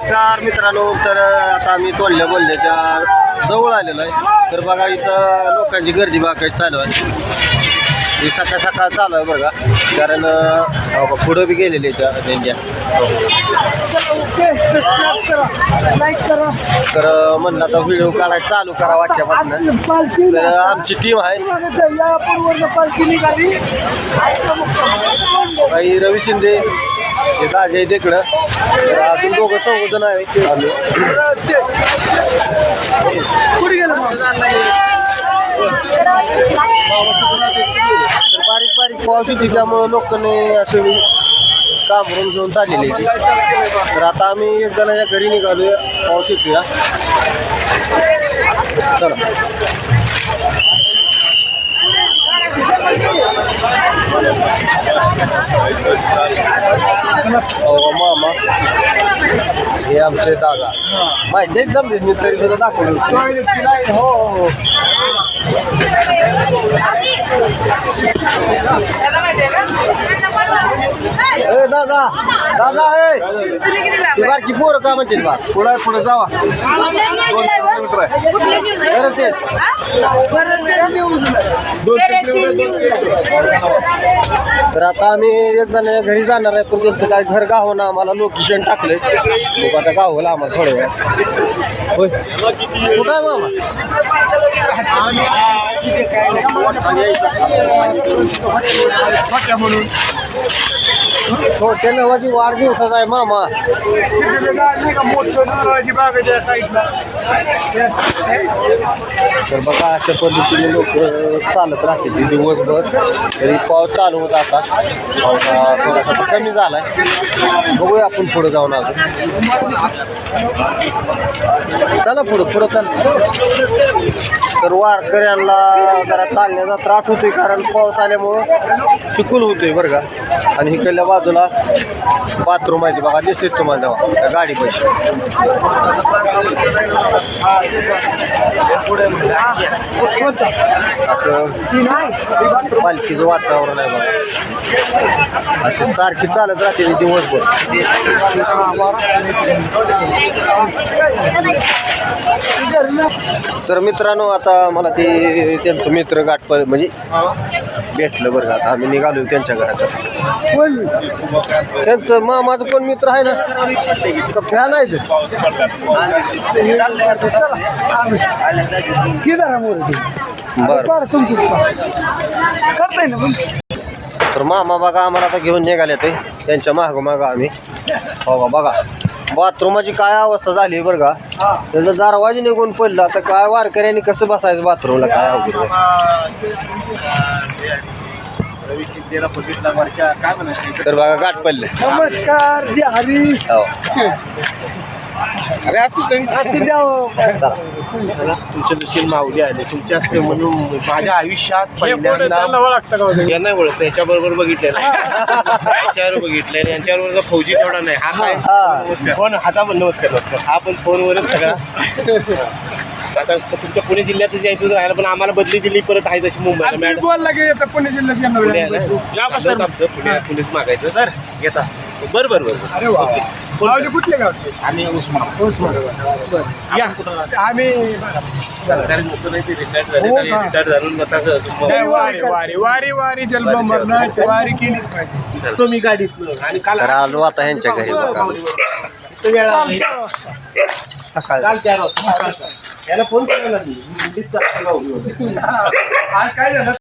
नमस्कार मित्रांनो तर आता आम्ही तोंडल्या बोलल्याच्या जवळ आलेलो आहे. तर बघा इथं लोकांची गर्दी बागायची चालू आहे. ही सकाळ सकाळ चालू आहे बघा. कारण पुढं बी गेलेली त्या त्यांच्या. तर म्हणलं आता व्हिडिओ काढायला चालू करा वाटच्यापासून तर आमची टीम आहे. रवी शिंदे. हे अजय तिकडं अजून दोघं चौघ जण आहे ते आम्ही तर बारीक बारीक पाऊस होती त्यामुळं लोकांनी असे कामरून घेऊन चाललेली ती तर आता आम्ही एक जणाच्या घरी निघालो पाऊस येतोय चला. मामा. हे आमचे दादा. माहिती आहे एकदम मी तरी सुद्धा दाखवलं हो हो ए दादा दादा हे बारकी पोरं का म्हणतील बा. पुढे पुढे जावा. तेच तर आता आम्ही एक जण घरी जाणार आहे पण त्यांचं काय घर गाव ना आम्हाला लोकेशन टाकलंय मग आता गावला आम्हाला थोड्या वेळ होय कुठं आहे मामा हो त्या नावाची वाढदिवसाचा आहे मामा. तर बघा अशा पद्धतीने लोक चालत राहते दिवसभर तरी पाऊस चालू होता आता. पावसा थोडासा कमी झालाय. बघूया आपण पुढे जाऊन आलो चला पुढं पुढं चला. तर वारकऱ्यांना जरा चालण्याचा त्रास होतोय कारण पाऊस आल्यामुळं चिकूल होतोय बरं का. आणि इकडल्या बाजूला बाथरूम आहे ते बघा दिसते तुम्हाला तेव्हा. त्या गाडी पैसे. असं पालखीचं वातावरण आहे बघा. असं सारखी चालत राहते दिवसभर. तर मित्रांनो आता मला ते त्यांचं मित्र गाठ म्हणजे भेटलं बरं का. आता आम्ही निघालो त्यांच्या घरात. त्यांचं मामाचं पण मित्र आहे ना फॅन आहे तर मामा बघा आम्हाला आता घेऊन निघाले ते. त्यांच्या माग आम्ही. हो का बघा. बाथरूमाची काय अवस्था झाली बरं का? त्याचा दरवाजे निघून पडला. तर काय वारकऱ्यांनी कसं बसायचं बाथरूमला? काय अवघड तर बघा गाठ पडले. नमस्कार जी हरी हो. अरे असं चला. तुमच्या दृष्टीने माऊली आले. तुमच्या म्हणून माझ्या आयुष्यात पहिल्यांदा या नाही ओळखत. याच्याबरोबर बघितलेलं याच्यावर बघितलंय यांच्याबरोबर जर फौजी थोडा नाही. हा काय? हा. फोन हाता पण नमस्कार नमस्कार. हा पण फोनवरच सगळा. आता तुमच्या पुणे जिल्ह्यातच यायचं राहिलं पण आम्हाला बदली दिली परत आहे तशी मुंबईला. मॅडम बोलला की आता पुणे जिल्ह्यात पुणे येणार आहे. ना? आमचं पुणे पुणेच मागायचं. सर घेता बरं बरं बरं अरे वा. माऊली कुठले गावचे? आणि उस्मान उस्मानाबाद. या. आम्ही सरकारी नोकरी नाही ते रिटायर झाले हो आणि का? रिटायर झालं आता नाही, वारी वारी वारी वारी जन्ममरणाची वारी केलीच पाहिजे. तो मी गाडीत आणि काल तर आलो आता ह्यांच्या घरी. बघा किती वेळा आली? सकाळ. काल चार वाजता. याला फोन केला लागली. आज काय झालं?